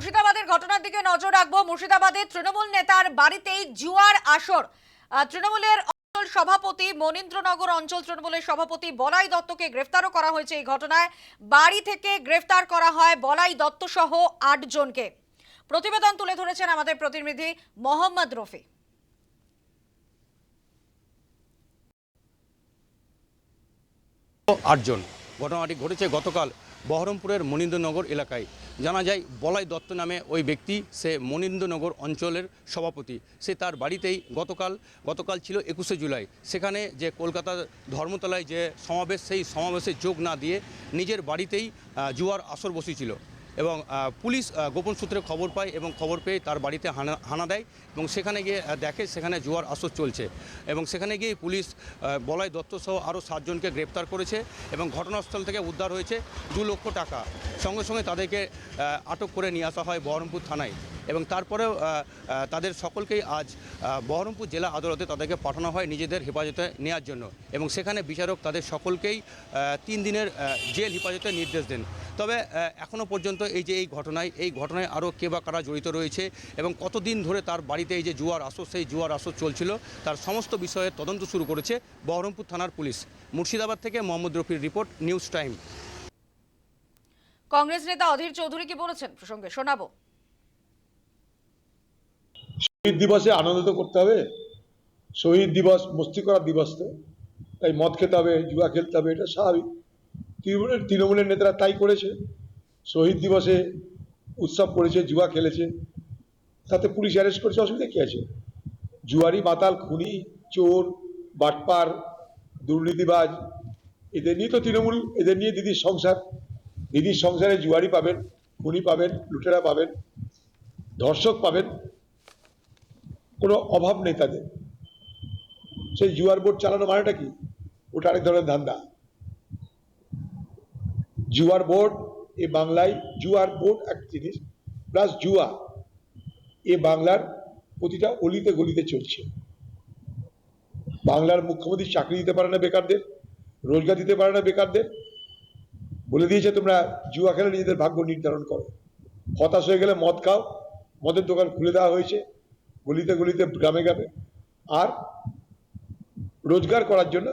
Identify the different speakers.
Speaker 1: মুর্শিদাবাদের ঘটনার দিকে নজর রাখব। মুর্শিদাবাদের তৃণমূল নেতার বাড়িতেই জুয়ার আসর। তৃণমূলের অঞ্চল সভাপতি মনীন্দ্রনগর অঞ্চল তৃণমূলের সভাপতি বলাই দত্তকে গ্রেফতারও করা হয়েছে এই ঘটনায়। বাড়ি থেকে গ্রেফতার করা হয় বলাই দত্ত সহ আট জনকে। প্রতিবেদন তুলে ধরেছেন আমাদের প্রতিনিধি মোহাম্মদ রফি
Speaker 2: আটজন। ঘটনাটি ঘটেছে গতকাল বহরমপুরের মনীন্দ্রনগর এলাকায়। জানা যায়, বলাই দত্ত নামে ওই ব্যক্তি, সে মনীন্দ্রনগর অঞ্চলের সভাপতি। সে তার বাড়িতেই গতকাল গতকাল ছিল একুশে জুলাই। সেখানে যে কলকাতা ধর্মতলায় যে সমাবেশ, সেই সমাবেশে যোগ না দিয়ে নিজের বাড়িতেই জুয়ার আসর বসিয়েছিল এবং পুলিশ গোপন সূত্রে খবর পায় এবং খবর পেয়ে তার বাড়িতে হানা হানা দেয় এবং সেখানে গিয়ে দেখে সেখানে জুয়ার আসর চলছে। এবং সেখানে গিয়ে পুলিশ বলয় বলাই দত্ত সহ আরও সাতজনকে গ্রেপ্তার করেছে এবং ঘটনাস্থল থেকে উদ্ধার হয়েছে দু লক্ষ টাকা। সঙ্গে সঙ্গে তাদেরকে আটক করে নিয়ে আসা হয় বহরমপুর থানায়। এবং তারপরেও তাদের সকলকেই আজ বহরমপুর জেলা আদালতে তাদেরকে পাঠানো হয় নিজেদের হেফাজতে নেওয়ার জন্য। এবং সেখানে বিচারক তাদের সকলকেই তিন দিনের জেল হেফাজতের নির্দেশ দেন। তবে এখনও পর্যন্ত এই যে এই ঘটনায় এই ঘটনায় আরও কে বা কারা জড়িত রয়েছে এবং কতদিন ধরে তার বাড়িতে এই যে জুয়ার আসর, সেই জুয়ার আসর চলছিল, তার সমস্ত বিষয়ে তদন্ত শুরু করেছে বহরমপুর থানার পুলিশ। মুর্শিদাবাদ থেকে মোহাম্মদ রফির রিপোর্ট, নিউজ টাইম।
Speaker 1: কংগ্রেস নেতা অধীর চৌধুরী কি বলেছেন? প্রসঙ্গে শোনাবো।
Speaker 3: শহীদ দিবসে আনন্দ করতে হবে। শহীদ দিবস, মস্তি করার দিবস তো। তাই মদ খেতে হবে, জুয়া খেলতে হবে, এটা স্বাভাবিক। তৃণমূলের তৃণমূলের নেতারা তাই করেছে। শহীদ দিবসে উৎসব করেছে, জুয়া খেলেছে। তাতে পুলিশ অ্যারেস্ট করেছে, অসুবিধা কী আছে? জুয়ারি মাতাল, খুনি, চোর, বাটপার, দুর্নীতিবাজ, এদের নিয়ে তো তৃণমূল এদের নিয়ে দিদির সংসার। দিদির সংসারে জুয়ারি পাবেন, খুনি পাবেন, লুটেরা পাবেন, ধর্ষক পাবেন। কোনো অভাব নেই তাদের। সেই জুয়ার বোর্ড চালানো মানেটা কি? ওটা আরেক ধরনের ধান্দা। জুয়ার বোর্ড এ বাংলায়, জুয়ার বোর্ড এক জিনিস, প্লাস জুয়া এ বাংলার প্রতিটা অলিতে গলিতে চলছে। বাংলার মুখ্যমন্ত্রী চাকরি দিতে পারে না বেকারদের, রোজগার দিতে পারে না বেকারদের। বলে দিয়েছে তোমরা জুয়া খেলে নিজেদের ভাগ্য নির্ধারণ করো। হতাশ হয়ে গেলে মদ খাও, মদের দোকান খুলে দেওয়া হয়েছে। গলিতে গলিতে গ্রামে গ্রামে। আর রোজগার করার জন্য